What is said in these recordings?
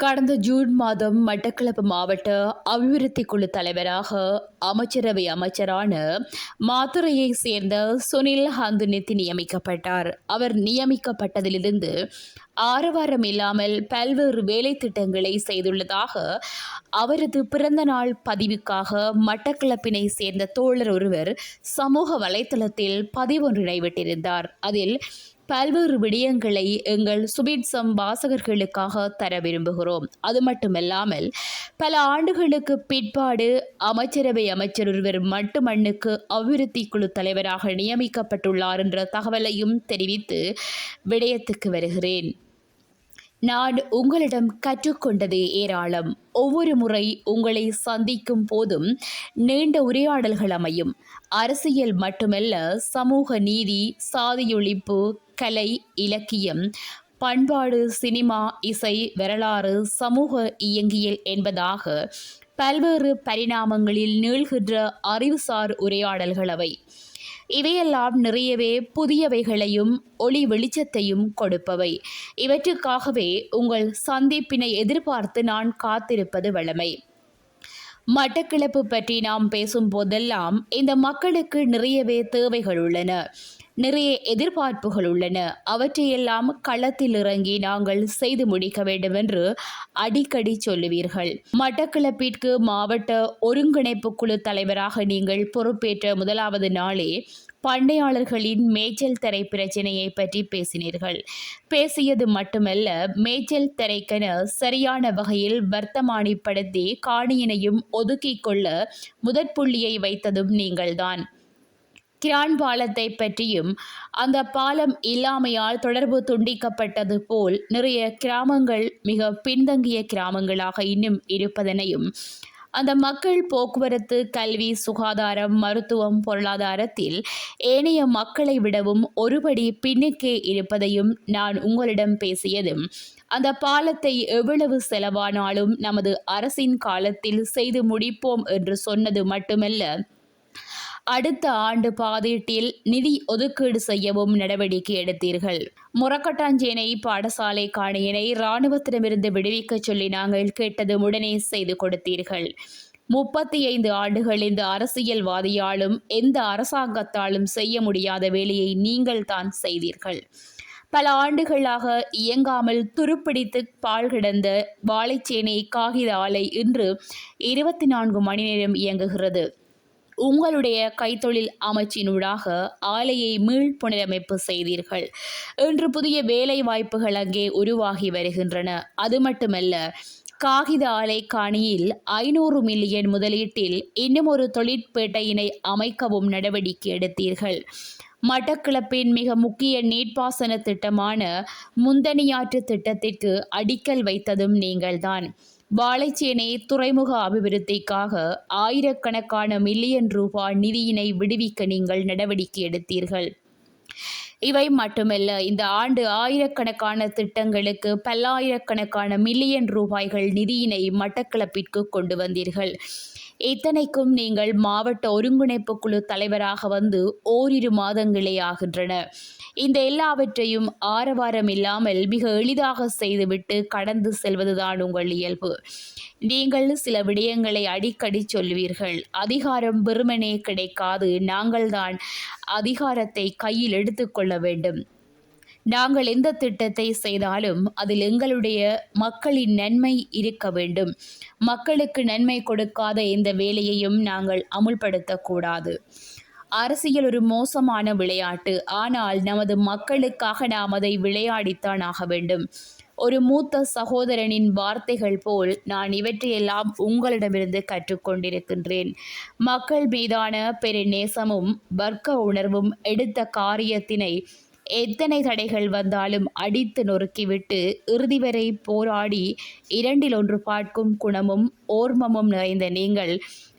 கடந்த ஜூன் மாதம் மட்டக்களப்பு மாவட்ட அபிவிருத்தி குழு தலைவராக அமைச்சரவை அமைச்சரான மாத்துரையை சேர்ந்த சுனில் ஹந்துனித்தி நியமிக்கப்பட்டார். அவர் நியமிக்கப்பட்டதிலிருந்து ஆரவாரம் இல்லாமல் பல்வேறு வேலை திட்டங்களை செய்துள்ளதாக அவரது பிறந்தநாள் பதிவுக்காக மட்டக்களப்பினை சேர்ந்த தோழர் ஒருவர் சமூக வலைத்தளத்தில் பதிவொன்றினை விட்டிருந்தார் அதில் பல்வேறு விடயங்களை எங்கள் சுபிட்சம் வாசகர்களுக்காக தர விரும்புகிறோம். அது மட்டுமல்லாமல் பல ஆண்டுகளுக்கு பிற்பாடு அமைச்சரவை அமைச்சர் ஒருவர் மட்டுமண்ணுக்கு அபிவிருத்தி குழு தலைவராக நியமிக்கப்பட்டுள்ளார் என்ற தகவலையும் தெரிவித்து விடயத்துக்கு வருகிறேன். நான் உங்களிடம் கற்றுக்கொண்டது ஏராளம். ஒவ்வொரு முறை உங்களை சந்திக்கும் போதும் நீண்ட உரையாடல்கள் அமையும். அரசியல் மட்டுமல்ல சமூக நீதி சாதியொழிப்பு கலை இலக்கியம் பண்பாடு சினிமா இசை வரலாறு சமூக இயங்கியல் என்பதாக பல்வேறு பரிணாமங்களில் நீள்கின்ற அறிவுசார் உரையாடல்கள் அவை. இவையெல்லாம் நிறையவே புதியவைகளையும் ஒளி வெளிச்சத்தையும் கொடுப்பவை. இவற்றுக்காகவே உங்கள் சந்திப்பினை எதிர்பார்த்து நான் காத்திருப்பது வளமை மட்டக்கிளப்பு பற்றி நாம் பேசும் போதெல்லாம் இந்த மக்களுக்கு நிறையவே தேவைகள் உள்ளன. நிறைய எதிர்பார்ப்புகள் உள்ளன. அவற்றையெல்லாம் களத்தில் இறங்கி நாங்கள் செய்து முடிக்க வேண்டும் என்று அடிக்கடி சொல்லுவீர்கள். மட்டக்களப்பிற்கு மாவட்ட ஒருங்கிணைப்பு குழு தலைவராக நீங்கள் பொறுப்பேற்ற முதலாவது நாளே பண்ணையாளர்களின் மேய்ச்சல் தரை பிரச்சனையை பற்றி பேசினீர்கள். பேசியது மட்டுமல்ல மேய்ச்சல் தரைக்கென சரியான வகையில் வர்த்தமானிப்படுத்தி காணியினையும் ஒதுக்கிக் கொள்ள முதற்புள்ளியை வைத்ததும் நீங்கள்தான். கிரான் பாலத்தை பற்றியும் அந்த பாலம் இல்லாமையால் தொடர்பு துண்டிக்கப்பட்டது போல் நிறைய கிராமங்கள் மிக பின்தங்கிய கிராமங்களாக இன்னும் இருப்பதனையும் அந்த மக்கள் போக்குவரத்து கல்வி சுகாதாரம் மருத்துவம் பொருளாதாரத்தில் ஏனைய மக்களை விடவும் ஒருபடி பின்னுக்கே இருப்பதையும் நான் உங்களிடம் பேசியதும் அந்த பாலத்தை எவ்வளவு செலவானாலும் நமது அரசின் காலத்தில் செய்து முடிப்போம் என்று சொன்னது மட்டுமல்ல அடுத்த ஆண்டு பாதீட்டில் நிதி ஒதுக்கீடு செய்யவும் நடவடிக்கை எடுத்தீர்கள். முரக்கட்டாஞ்சேனை பாடசாலை காணியினை இராணுவத்திடமிருந்து விடுவிக்கச் சொல்லி நாங்கள் கேட்டது உடனே செய்து கொடுத்தீர்கள். முப்பத்தி ஐந்து ஆண்டுகள் இந்த அரசியல்வாதியாலும் எந்த அரசாங்கத்தாலும் செய்ய முடியாத வேலையை நீங்கள் தான் செய்தீர்கள். பல ஆண்டுகளாக இயங்காமல் துருப்பிடித்து பால் கிடந்த வாழைச்சேனை காகித ஆலை இன்று இருபத்தி நான்கு மணி நேரம் இயங்குகிறது. உங்களுடைய கைத்தொழில் அமைச்சினூடாக ஆலையை மீள் புனரமைப்பு செய்தீர்கள். இன்று புதிய வேலை வாய்ப்புகள் அங்கே உருவாகி வருகின்றன. அது மட்டுமல்ல காகித ஆலை காணியில் ஐநூறு மில்லியன் முதலீட்டில் இன்னும் ஒரு தொழிற்பேட்டையினை அமைக்கவும் நடவடிக்கை எடுத்தீர்கள். மட்டக்கிளப்பின் மிக முக்கிய நீர்ப்பாசன திட்டமான முந்தனியாற்று திட்டத்திற்கு அடிக்கல் வைத்ததும் நீங்கள்தான். வாழைச்சேனை துறைமுக அபிவிருத்திக்காக ஆயிரக்கணக்கான மில்லியன் ரூபாய் நிதியினை விடுவிக்க நீங்கள் நடவடிக்கை எடுத்தீர்கள். இவை மட்டுமல்ல இந்த ஆண்டு ஆயிரக்கணக்கான திட்டங்களுக்கு பல்லாயிரக்கணக்கான மில்லியன் ரூபாய்கள் நிதியினை மட்டக்களப்பிற்கு கொண்டு வந்தீர்கள். இத்தனைக்கும் நீங்கள் மாவட்ட ஒருங்கிணைப்பு குழு தலைவராக வந்து ஓரிரு மாதங்களே ஆகின்றன. இந்த எல்லாவற்றையும் ஆரவாரம் இல்லாமல் மிக எளிதாக செய்துவிட்டு கடந்து செல்வதுதான் உங்கள் இயல்பு. நீங்கள் சில விடயங்களை அடிக்கடி சொல்வீர்கள். அதிகாரம் வெறுமனே கிடைக்காது. நாங்கள்தான் அதிகாரத்தை கையில் எடுத்துக்கொள்ள வேண்டும். நாங்கள் எந்த திட்டத்தை செய்தாலும் அதில் எங்களுடைய மக்களின் நன்மை இருக்க வேண்டும். மக்களுக்கு நன்மை கொடுக்காத எந்த வேலையையும் நாங்கள் அமுல்படுத்தக்கூடாது. அரசியல் ஒரு மோசமான விளையாட்டு. ஆனால் நமது மக்களுக்காக நாம் அதை விளையாடித்தான் ஆக வேண்டும். ஒரு மூத்த சகோதரனின் வார்த்தைகள் போல் நான் இவற்றையெல்லாம் உங்களிடமிருந்து கற்றுக்கொண்டிருக்கின்றேன். மக்கள் மீதான பெரு நேசமும் வர்க்க உணர்வும் எடுத்த காரியத்தினை எத்தனை தடைகள் வந்தாலும் அடித்து நொறுக்கிவிட்டு இறுதி வரை போராடி இரண்டில் ஒன்று பார்க்கும் குணமும் ஓர்மமும் நிறைந்த நீங்கள்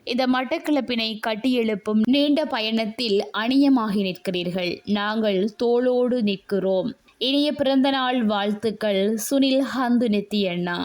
இந்த மட்டக்கிழப்பினை கட்டியெழுப்பும் நீண்ட பயணத்தில் அணியமாகி நிற்கிறீர்கள். நாங்கள் தோளோடு நிற்கிறோம். இனிய பிறந்தநாள் வாழ்த்துக்கள் சுனில் ஹந்து நித்தியண்ணா